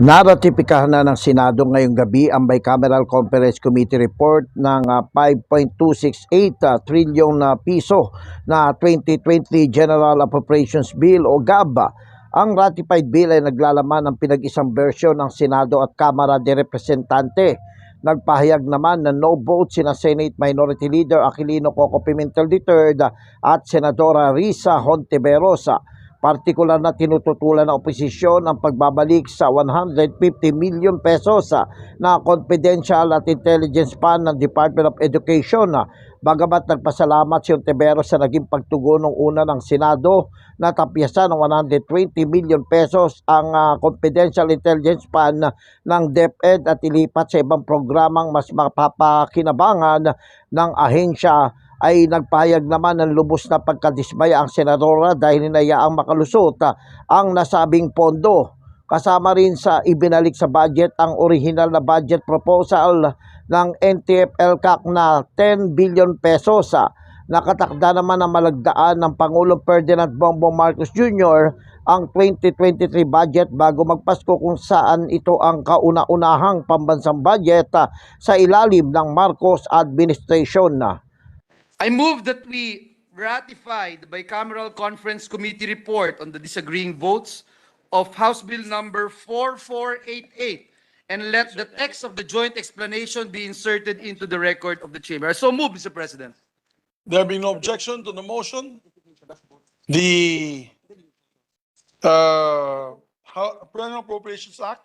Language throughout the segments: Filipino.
Naratipikahan na ng Senado ngayong gabi ang Bicameral Conference Committee report ng ah, 5.268 ah, trilyon na piso na 2020 General Appropriations Bill o GAB. Ang ratified bill ay naglalaman ng pinag-isang bersyon ng Senado at Kamara de Representante. Nagpahayag naman na no vote sina Senate Minority Leader Aquilino Coco Pimentel III at Senadora Risa Hontiveros. Partikular na tinututulan ng oposisyon ang pagbabalik sa 150 million pesos ah, na confidential at intelligence fund ng Department of Education. ah. Bagamat nagpasalamat si Ontiveros sa naging pagtugon ng una ng Senado na tapyasan ng 120 million pesos ang ah, confidential intelligence fund ng DepEd at ilipat sa ibang programang mas mapapakinabangan ng ahensya ay nagpahayag naman ng lubos na pagkadismaya ang senadora dahil hinayaang makalusot ah, ang nasabing pondo. Kasama rin sa ibinalik sa budget ang original na budget proposal ng NTF-LCAC na 10 billion pesos. ah. Nakatakda naman ang malagdaan ng Pangulong Ferdinand Bongbong Marcos Jr. ang 2023 budget bago magpasko kung saan ito ang kauna-unahang pambansang budget ah, sa ilalim ng Marcos administration. I move that we ratify the bicameral conference committee report on the disagreeing votes of House Bill number 4488 and let the text of the joint explanation be inserted into the record of the chamber. So move, Mr. President. There being no objection to the motion, the uh, Perennial Appropriations Act,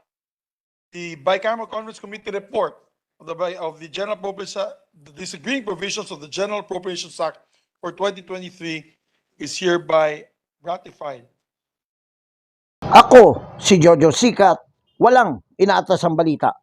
the Bicameral Conference Committee report of the, of the General Appropriations, the disagreeing provisions of the General Appropriations Act for 2023 is hereby ratified. Ako, si Jojo Sikat, walang inaatas ang balita.